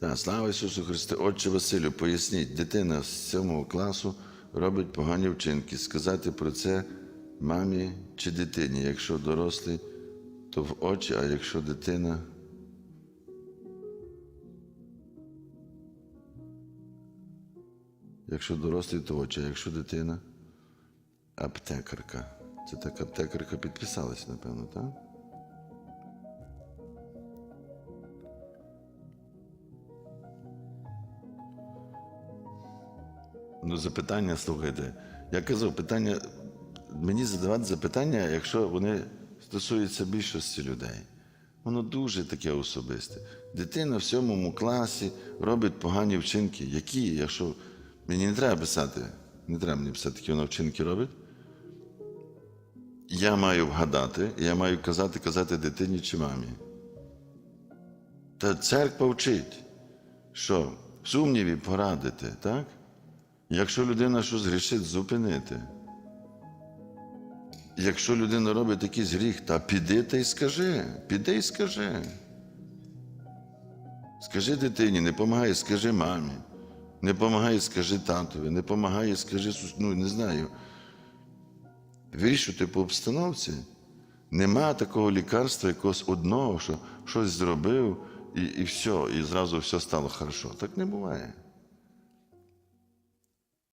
Так, слава Ісусу Христу. Отче Василю, поясніть, дитина з 7 класу робить погані вчинки. Сказати про це мамі чи дитині. Якщо дорослий, то в очі, а якщо дитина. Якщо дорослий, то в очі, а якщо дитина аптекарка. Це так аптекарка підписалась, напевно, так? Ну, запитання, слухайте. Я казав, питання, мені задавати запитання, якщо вони стосуються більшості людей. Воно дуже таке особисте. Дитина в сьомому класі робить погані вчинки. Які, якщо мені не треба писати, не треба мені писати, які вона вчинки робить. Я маю вгадати, я маю казати, казати дитині чи мамі. Та церква вчить, що сумніві порадити, так? Якщо людина щось грішить, зупинити. Якщо людина робить якийсь гріх, та піди та й скажи, піди й скажи. Скажи дитині, не помагай, скажи мамі. Не помагай, скажи татові, не помагай, скажи ну, не знаю. Вирішувати по обстановці. Нема такого лікарства якогось одного, що щось зробив і, і все, і зразу все стало хорошо. Так не буває.